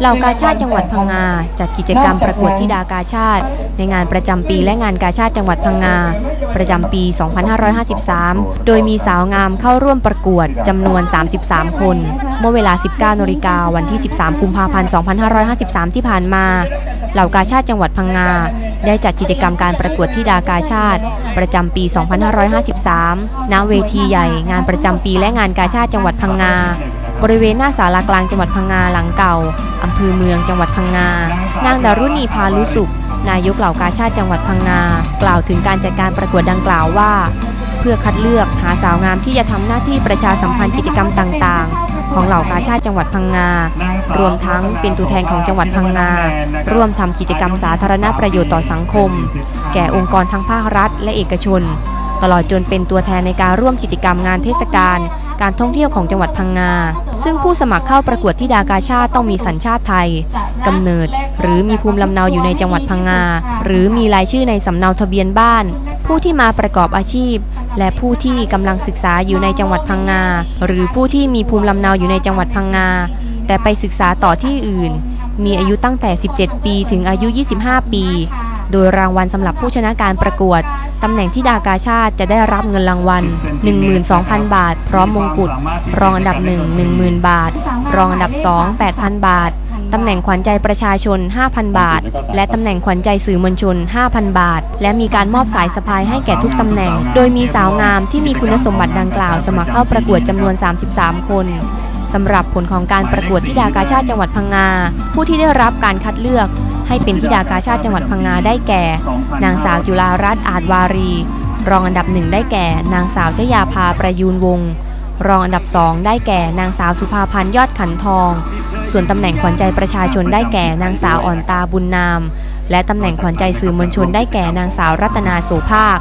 เหล่ากาชาติจังหวัดพังงาจัดกิจกรรมประกวดธิดากาชาติ ในงานประจำปีและงานกาชาติจังหวัดพังงา ประจำปี 2553 โดยมีสาวงามเข้าร่วมประกวดจำนวน 33 คน เมื่อเวลา 19นาฬิกาวันที่ 13 กุมภาพันธ์ 2553 ที่ผ่านมา เหล่ากาชาติจังหวัดพังงา ได้จัดกิจกรรมการประกวดธิดากาชาติ ประจำปี 2553 ณ เวทีใหญ่ งานประจำปีและงานกาชาติจังหวัดพังงา บริเวณหน้าศาลากลางจังหวัดพังงาหลังเก่าอำเภอเมืองจังหวัดพังงา นางดารุณีพาลุสุข นายกเหล่ากาชาติจังหวัดพังงา กล่าวถึงการจัดการประกวดดังกล่าวว่า เพื่อคัดเลือกหาสาวงามที่จะทำหน้าที่ประชาสัมพันธ์กิจกรรมต่าง ๆ ของเหล่ากาชาติจังหวัดพังงา รวมทั้งเป็นตัวแทนของจังหวัดพังงา ร่วมทำกิจกรรมสาธารณประโยชน์ต่อสังคม แก่องค์กรทั้งภาครัฐ และเอกชน ตลอดจนเป็นตัวแทนในการร่วมกิจกรรมงานเทศกาล การท่องเที่ยวของจังหวัดพังงา ซึ่งผู้สมัครเข้าประกวดที่ดากาชาติต้องมีสัญชาติไทยกำเนิด หรือมีภูมิลำเนาอยู่ในจังหวัดพังงา หรือมีรายชื่อในสำเนาทะเบียนบ้าน ผู้ที่มาประกอบอาชีพ และผู้ที่กำลังศึกษาอยู่ในจังหวัดพังงา หรือผู้ที่มีภูมิลำเนาอยู่ในจังหวัดพังงา แต่ไปศึกษาต่อที่อื่น มีอายุตั้งแต่ 17 ปีถึงอายุ 25 ปี โดยรางวัลสำหรับผู้ชนะการประกวดตำแหน่งที่ดากาชาติจะได้รับเงินรางวัล 12,000 บาท พร้อมมงกุฎรองอันดับ 1 10,000 บาท รองอันดับ 2 8,000 บาทตำแหน่งขวัญใจประชาชน 5,000 บาท และตำแหน่งขวัญใจสื่อมวลชน 5,000 บาท และมีการมอบสายสะพายให้แก่ทุกตำแหน่ง โดยมีสาวงามที่มีคุณสมบัติดังกล่าว สมัครเข้าประกวดจำนวน 33 คนสำหรับผลของการประกวดที่ดากาชาติจังหวัดพังงา ผู้ที่ได้รับการคัดเลือก ให้เป็นธิดากาชาติจังหวัดพังงาได้แก่ นางสาวจุฬารัตน์อาจวารี รองอันดับหนึ่งได้แก่ นางสาวชยาภาประยูนวงศ์รองอันดับสองได้แก่นางสาวสุภาพันธ์ยอดขันทอง ส่วนตำแหน่งขวัญใจประชาชนได้แก่นางสาวอ่อนตาบุญนาม และตำแหน่งขวัญใจสื่อมวลชนได้แก่นางสาวรัตนาโสภาค